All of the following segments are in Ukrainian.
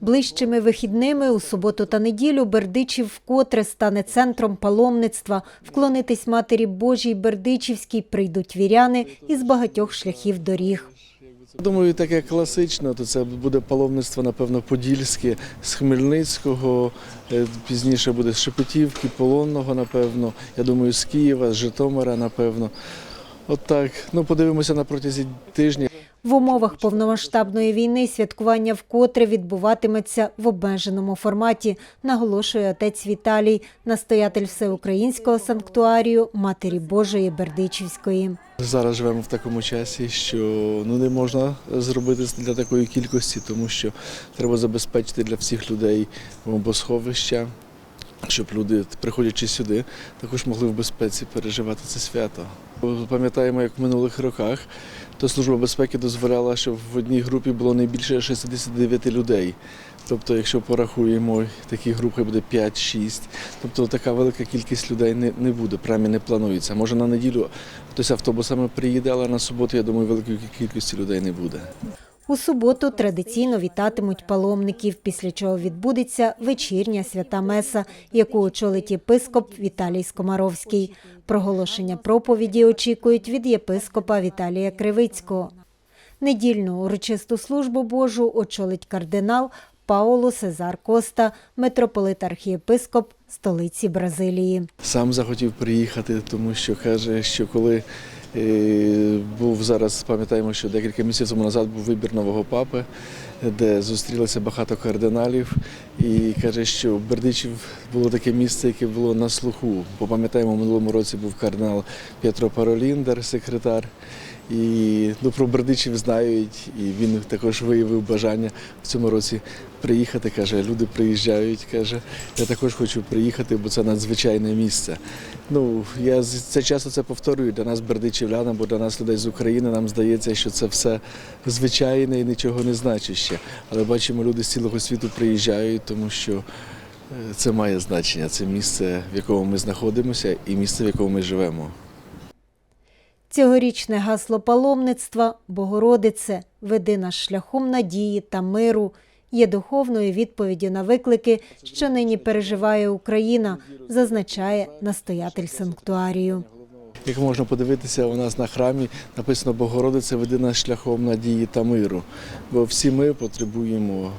Ближчими вихідними у суботу та неділю Бердичів вкотре стане центром паломництва. Вклонитись Матері Божій Бердичівській прийдуть віряни із багатьох шляхів доріг. Думаю, таке класично, то це буде паломництво, напевно, подільське з Хмельницького, е, пізніше буде з Шепетівки, Полонного, напевно. Я думаю, з Києва, з Житомира, напевно. От так. Ну, подивимося на протязі тижня. В умовах повномасштабної війни святкування вкотре відбуватиметься в обмеженому форматі, наголошує отець Віталій, настоятель всеукраїнського санктуарію Матері Божої Бердичівської. Зараз живемо в такому часі, що ну, не можна зробити для такої кількості, тому що треба забезпечити для всіх людей бомбосховища, щоб люди, приходячи сюди, також могли в безпеці переживати це свято. Пам'ятаємо, як в минулих роках, то Служба безпеки дозволяла, щоб в одній групі було не більше 69 людей. Тобто, якщо порахуємо, такі групи буде 5-6. Тобто така велика кількість людей не, не буде, прямо не планується. Може на неділю хтось автобусами приїде, але на суботу, я думаю, великої кількості людей не буде. У суботу традиційно вітатимуть паломників, після чого відбудеться вечірня свята Меса, яку очолить єпископ Віталій Скомаровський. Проголошення проповіді очікують від єпископа Віталія Кривицького. Недільну урочисту службу Божу очолить кардинал Пауло Сезар Коста, митрополит архієпископ столиці Бразилії. Сам захотів приїхати, тому що каже, що коли був зараз, пам'ятаємо, що декілька місяців назад був вибір нового папи, де зустрілися багато кардиналів, і каже, що Бердичів було таке місце, яке було на слуху. Бо пам'ятаємо, в минулому році був кардинал П'єтро Пароліндер, секретар. І ну, про Бердичів знають, і він також виявив бажання в цьому році приїхати. Каже, люди приїжджають. Каже, я також хочу приїхати, бо це надзвичайне місце. Ну я це часто це повторюю для нас, бердичівлян, або для нас людей з України. Нам здається, що це все звичайне і нічого не значище. Але бачимо, люди з цілого світу приїжджають, тому що е, це має значення. Це місце, в якому ми знаходимося, і місце, в якому ми живемо. Цьогорічне гасло паломництва Богородице, веди нас шляхом надії та миру є духовною відповіддю на виклики, що нині переживає Україна, зазначає настоятель санктуарію. Як можна подивитися, у нас на храмі написано Богородице, веди нас шляхом надії та миру. Бо всі ми потребуємо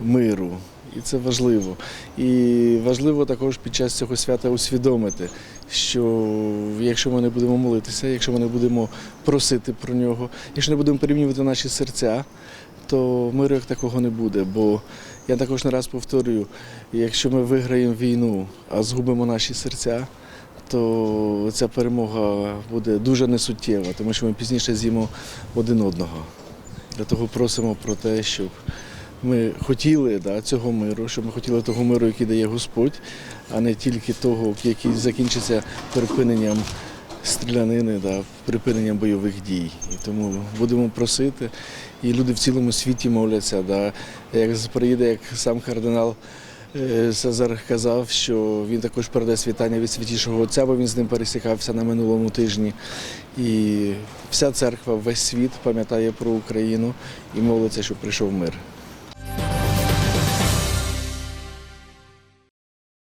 миру. І це важливо. І важливо також під час цього свята усвідомити, що якщо ми не будемо молитися, якщо ми не будемо просити про нього, якщо не будемо порівнювати наші серця, то миру як такого не буде. Бо я також не раз повторюю, якщо ми виграємо війну, а згубимо наші серця, то ця перемога буде дуже несуттєва, тому що ми пізніше з'їмо один одного. Для того просимо про те, щоб ми хотіли да, цього миру, щоб ми хотіли того миру, який дає Господь, а не тільки того, який закінчиться припиненням стрілянини, да, припиненням бойових дій. І тому будемо просити. І люди в цілому світі моляться. Да. Як приїде, як сам кардинал Е, Сезар казав, що він також передасть вітання від святішого отця, бо він з ним пересікався на минулому тижні. І вся церква, весь світ пам'ятає про Україну і молиться, щоб прийшов мир.